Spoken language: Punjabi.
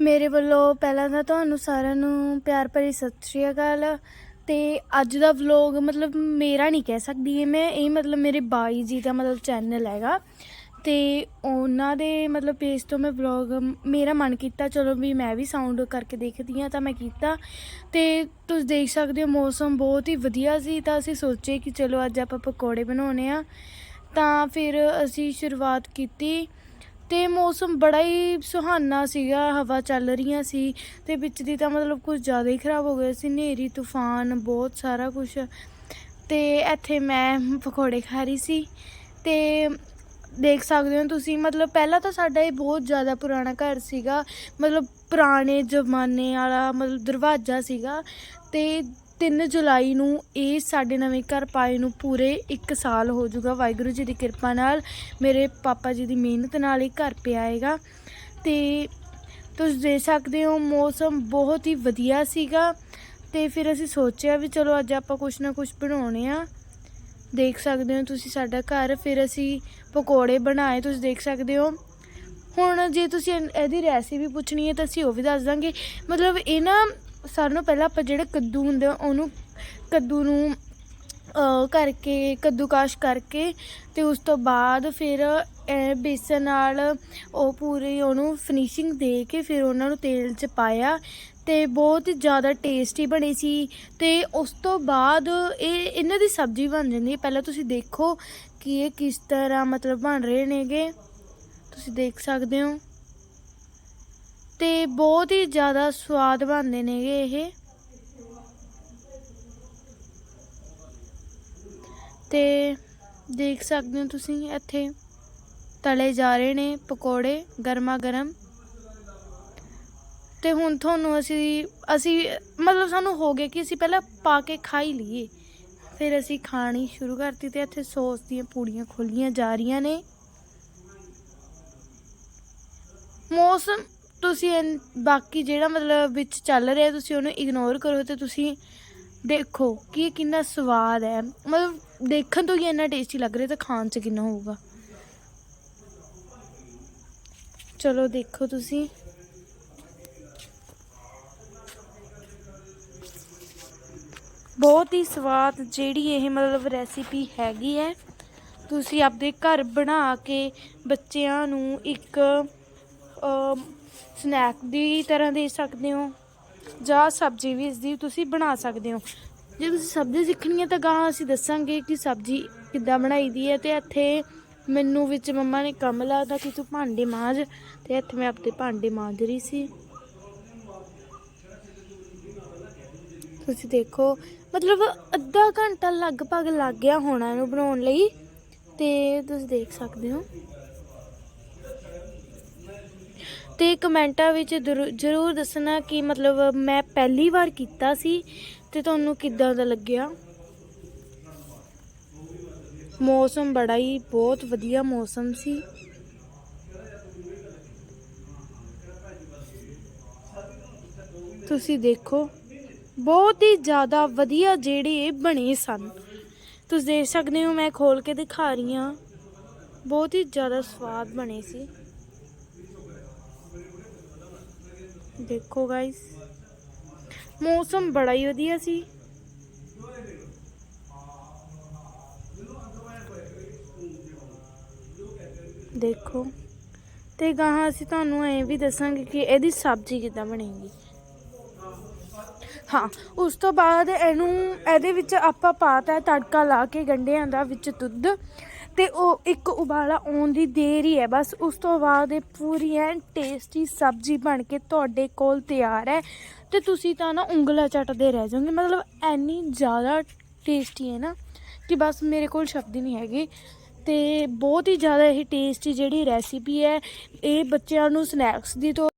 ਮੇਰੇ ਵੱਲੋਂ ਪਹਿਲਾਂ ਤਾਂ ਤੁਹਾਨੂੰ ਸਾਰਿਆਂ ਨੂੰ ਪਿਆਰ ਭਰੀ ਸਤਿ ਸ਼੍ਰੀ ਅਕਾਲ ਤੇ ਅੱਜ ਦਾ ਵਲੌਗ ਮਤਲਬ ਮੇਰਾ ਨਹੀਂ ਕਹਿ ਸਕਦੀ ਇਹ ਮੈਂ, ਇਹ ਮਤਲਬ ਮੇਰੇ ਬਾਈ ਜੀ ਦਾ ਮਤਲਬ ਚੈਨਲ ਹੈਗਾ ਤੇ ਉਹਨਾਂ ਦੇ ਮਤਲਬ ਪੇਜ ਤੋਂ ਮੈਂ ਵਲੌਗ ਮੇਰਾ ਮਨ ਕੀਤਾ ਚਲੋ ਵੀ ਮੈਂ ਵੀ ਸਾਊਂਡ ਕਰਕੇ ਦੇਖਦੀ ਹਾਂ ਤਾਂ ਮੈਂ ਕੀਤਾ ਤੇ ਤੁਸੀਂ ਦੇਖ ਸਕਦੇ ਹੋ ਮੌਸਮ ਬਹੁਤ ਹੀ ਵਧੀਆ ਸੀ ਤਾਂ ਅਸੀਂ ਸੋਚੇ ਕਿ ਚਲੋ ਅੱਜ ਆਪਾਂ ਪਕੌੜੇ ਬਣਾਉਣੇ ਆ ਤਾਂ ਫਿਰ ਅਸੀਂ ਸ਼ੁਰੂਆਤ ਕੀਤੀ ਤੇ ਮੌਸਮ ਬੜਾ ਹੀ ਸੁਹਾਨਾ ਸੀਗਾ, ਹਵਾ ਚੱਲ ਰਹੀਆਂ ਸੀ ਤੇ ਵਿੱਚ ਦੀ ਤਾਂ ਮਤਲਬ ਕੁਝ ਜ਼ਿਆਦਾ ਹੀ ਖਰਾਬ ਹੋ ਗਿਆ ਸੀ, ਹਨੇਰੀ, ਤੂਫਾਨ, ਬਹੁਤ ਸਾਰਾ ਕੁਝ ਤੇ ਇੱਥੇ ਮੈਂ ਪਕੌੜੇ ਖਾ ਰਹੀ ਸੀ ਤੇ ਦੇਖ ਸਕਦੇ ਹੋ ਤੁਸੀਂ, ਮਤਲਬ ਪਹਿਲਾਂ ਤਾਂ ਸਾਡਾ ਇਹ ਬਹੁਤ ਜ਼ਿਆਦਾ ਪੁਰਾਣਾ ਘਰ ਸੀਗਾ, ਮਤਲਬ ਪੁਰਾਣੇ ਜ਼ਮਾਨੇ ਵਾਲਾ ਮਤਲਬ ਦਰਵਾਜ਼ਾ ਸੀਗਾ ਤੇ 3 ਜੁਲਾਈ ਨੂੰ ਇਹ ਸਾਡੇ ਨਵੇਂ ਘਰ ਪਾਏ ਨੂੰ ਪੂਰੇ 1 ਸਾਲ ਹੋ ਜਾਊਗਾ। ਵਾਹਿਗੁਰੂ ਜੀ ਦੀ ਕਿਰਪਾ ਨਾਲ ਮੇਰੇ ਪਾਪਾ ਜੀ ਦੀ ਮਿਹਨਤ ਨਾਲ ਇਹ ਘਰ ਪਿਆ ਹੈਗਾ। ਤੇ ਤੁਸੀਂ ਦੇਖ ਸਕਦੇ ਹੋ, ਮੌਸਮ ਬਹੁਤ ਹੀ ਵਧੀਆ ਸੀਗਾ। ਤੇ ਫਿਰ ਅਸੀਂ ਸੋਚਿਆ ਵੀ ਚਲੋ ਅੱਜ ਆਪਾਂ ਕੁਛ ਨਾ ਕੁਛ ਬਣਾਉਣੇ ਆ। ਦੇਖ ਸਕਦੇ ਹੋ ਤੁਸੀਂ ਸਾਡਾ ਘਰ, ਫਿਰ ਅਸੀਂ ਪਕੌੜੇ ਬਣਾਏ, ਤੁਸੀਂ ਦੇਖ ਸਕਦੇ ਹੋ। ਹੁਣ ਜੇ ਤੁਸੀਂ ਇਹਦੀ ਰੈਸਿਪੀ ਪੁੱਛਣੀ ਹੈ ਤਾਂ ਅਸੀਂ ਉਹ ਵੀ ਦੱਸ ਦਾਂਗੇ। ਮਤਲਬ ਇਹ ਨਾ ਸਾਰਿਆਂ ਨੂੰ ਪਹਿਲਾਂ ਆਪਾਂ ਜਿਹੜੇ ਕੱਦੂ ਹੁੰਦੇ ਆ ਉਹਨੂੰ ਕੱਦੂ ਨੂੰ ਅ, ਕਰਕੇ ਕੱਦੂਕਾਸ਼ ਕਰਕੇ ਤੇ ਉਸ ਤੋਂ ਬਾਅਦ ਫਿਰ ਇਹ ਬੇਸਨ ਨਾਲ ਉਹ ਪੂਰੀ ਉਹਨੂੰ ਫਿਨਿਸ਼ਿੰਗ ਦੇ ਕੇ ਫਿਰ ਉਹਨਾਂ ਨੂੰ ਤੇਲ 'ਚ ਪਾਇਆ ਤੇ ਬਹੁਤ ਹੀ ਜ਼ਿਆਦਾ ਟੇਸਟੀ ਬਣੀ ਸੀ ਤੇ ਉਸ ਤੋਂ ਬਾਅਦ ਇਹ ਇਹਨਾਂ ਦੀ ਸਬਜ਼ੀ ਬਣ ਜਾਂਦੀ ਹੈ। ਪਹਿਲਾਂ ਤੁਸੀਂ ਦੇਖੋ ਕਿ ਇਹ ਕਿਸ ਤਰ੍ਹਾਂ ਮਤਲਬ ਬਣ ਰਹੇ ਨੇਗੇ। ਤੁਸੀਂ ਦੇਖ ਸਕਦੇ ਹੋ। ਤੇ ਬਹੁਤ ਹੀ ਜ਼ਿਆਦਾ ਸਵਾਦ ਬਣਦੇ ਨੇਗੇ ਇਹ। ਤੇ ਦੇਖ ਸਕਦੇ ਹੋ ਤੁਸੀਂ ਇੱਥੇ ਤਲੇ ਜਾ ਰਹੇ ਨੇ ਪਕੌੜੇ ਗਰਮਾ ਗਰਮ। ਤੇ ਹੁਣ ਤੁਹਾਨੂੰ ਅਸੀਂ ਅਸੀਂ ਮਤਲਬ ਸਾਨੂੰ ਹੋ ਗਿਆ ਕਿ ਅਸੀਂ ਪਹਿਲਾਂ ਪਾ ਕੇ ਖਾ ਹੀ ਲਈਏ। ਫਿਰ ਅਸੀਂ ਖਾਣੀ ਸ਼ੁਰੂ ਕਰਤੀ ਤੇ ਇੱਥੇ ਸੌਸ ਦੀਆਂ ਪੂੜੀਆਂ ਖੋਲੀਆਂ ਜਾ ਰਹੀਆਂ ਨੇ। ਮੌਸਮ ਤੁਸੀਂ ਇਨ- ਬਾਕੀ ਜਿਹੜਾ ਮਤਲਬ ਵਿੱਚ ਚੱਲ ਰਿਹਾ, ਤੁਸੀਂ ਉਹਨੂੰ ਇਗਨੋਰ ਕਰੋ ਤੇ ਤੁਸੀਂ ਦੇਖੋ ਕਿ ਇਹ ਕਿੰਨਾ ਸਵਾਦ ਹੈ। ਮਤਲਬ ਦੇਖਣ ਤੋਂ ਹੀ ਇੰਨਾ ਟੇਸਟੀ ਲੱਗ ਰਿਹਾ ਤਾਂ ਖਾਣ 'ਚ ਕਿੰਨਾ ਹੋਊਗਾ। ਚਲੋ ਦੇਖੋ ਤੁਸੀਂ। ਬਹੁਤ ਹੀ ਸਵਾਦ ਜਿਹੜੀ ਇਹ ਮਤਲਬ ਰੈਸਿਪੀ ਹੈਗੀ ਹੈ। ਤੁਸੀਂ ਆਪਦੇ ਘਰ ਬਣਾ ਕੇ ਬੱਚਿਆਂ ਨੂੰ ਇੱਕ ਸਨੈਕ ਦੀ ਤਰ੍ਹਾਂ ਦੇ ਸਕਦੇ ਹੋ ਜਾਂ ਸਬਜ਼ੀ ਵੀ ਇਸ ਦੀ ਤੁਸੀਂ ਬਣਾ ਸਕਦੇ ਹੋ। ਜੇ ਤੁਸੀਂ ਸਬਜ਼ੀ ਸਿੱਖਣੀ ਹੈ ਤਾਂ ਗਾਹਾਂ ਅਸੀਂ ਦੱਸਾਂਗੇ ਕਿ ਸਬਜ਼ੀ ਕਿੱਦਾਂ ਬਣਾਈ ਦੀ ਹੈ ਤੇ ਇੱਥੇ ਮੈਨੂੰ ਵਿੱਚ ਮੰਮਾ ਨੇ ਕੰਮ ਲਾਦਾ ਕਿ ਤੂੰ ਭਾਂਡੇ ਮਾਂਜ ਤੇ ਇੱਥੇ ਮੈਂ ਆਪਣੇ ਭਾਂਡੇ ਮਾਂਜ ਰਹੀ ਸੀ। ਤੁਸੀਂ ਦੇਖੋ, ਮਤਲਬ ਅੱਧਾ ਘੰਟਾ ਲਗਭਗ ਲੱਗ ਗਿਆ ਹੋਣਾ ਇਹਨੂੰ ਬਣਾਉਣ ਲਈ ਤੇ ਤੁਸੀਂ ਦੇਖ ਸਕਦੇ ਹੋ। ਤੇ ਕਮੈਂਟਾਂ ਵਿੱਚ ਦਰੂ- ਜ਼ਰੂਰ ਦੱਸਣਾ ਕਿ ਮਤਲਬ ਮੈਂ ਪਹਿਲੀ ਵਾਰ ਕੀਤਾ ਸੀ ਤੇ ਤੁਹਾਨੂੰ ਕਿੱਦਾਂ ਦਾ ਲੱਗਿਆ? ਮੌਸਮ ਬੜਾ ਹੀ ਬਹੁਤ ਵਧੀਆ ਮੌਸਮ ਸੀ। ਤੁਸੀਂ ਦੇਖੋ, ਬਹੁਤ ਹੀ ਜ਼ਿਆਦਾ ਵਧੀਆ ਜਿਹੜੇ ਇਹ ਬਣੇ ਸਨ। ਤੁਸੀਂ ਦੇਖ ਸਕਦੇ ਹੋ ਮੈਂ ਖੋਲ ਕੇ ਦਿਖਾ ਰਹੀ ਹਾਂ। ਬਹੁਤ ਹੀ ਜ਼ਿਆਦਾ ਸਵਾਦ ਬਣੇ ਸੀ। ਦੇਖੋ ਗਾਇਸ ਮੌਸਮ ਬੜਾ ਹੀ ਵਧੀਆ ਸੀ। ਦੇਖੋ। ਤੇ ਗਾਹਾਂ ਅਸੀਂ ਤੁਹਾਨੂੰ ਐਂ ਵੀ ਦੱਸਾਂਗੇ ਕਿ ਇਹਦੀ ਸਬਜ਼ੀ ਕਿੱਦਾਂ ਬਣੇਗੀ। ਹਾਂ, ਉਸ ਤੋਂ ਬਾਅਦ ਇਹਨੂੰ, ਇਹਦੇ ਵਿੱਚ ਆਪਾਂ ਪਾਤਾ ਹੈ ਤੜਕਾ ਲਾ ਕੇ ਗੰਢਿਆਂ ਦਾ ਵਿੱਚ ਦੁੱਧ। ਤੇ ਉਹ ਇੱਕ ਉਬਾਲਾ ਆਉਣ ਦੀ ਦੇਰ ਹੀ ਹੈ। ਬਸ ਉਸ ਤੋਂ ਬਾਅਦ ਇਹ ਪੂਰੀ ਐ ਟੇਸਟੀ ਸਬਜ਼ੀ ਬਣ ਕੇ ਤੁਹਾਡੇ ਕੋਲ ਤਿਆਰ ਹੈ। ਤੇ ਤੁਸੀਂ ਤਾਂ ਨਾ ਉਂਗਲਾ ਚੱਟਦੇ ਰਹਿ ਜਾਓਗੇ। ਮਤਲਬ ਐਨੀ ਜ਼ਿਆਦਾ ਟੇਸਟੀ ਹੈ ਨਾ ਕਿ ਬਸ ਮੇਰੇ ਕੋਲ ਸ਼ਬਦ ਹੀ ਨਹੀਂ ਹੈਗੇ। ਤੇ ਬਹੁਤ ਹੀ ਜ਼ਿਆਦਾ ਇਹ ਟੇਸਟੀ ਜਿਹੜੀ ਰੈਸਿਪੀ ਹੈ, ਇਹ ਬੱਚਿਆਂ ਨੂੰ ਸਨੈਕਸ ਦੀ ਤੋਂ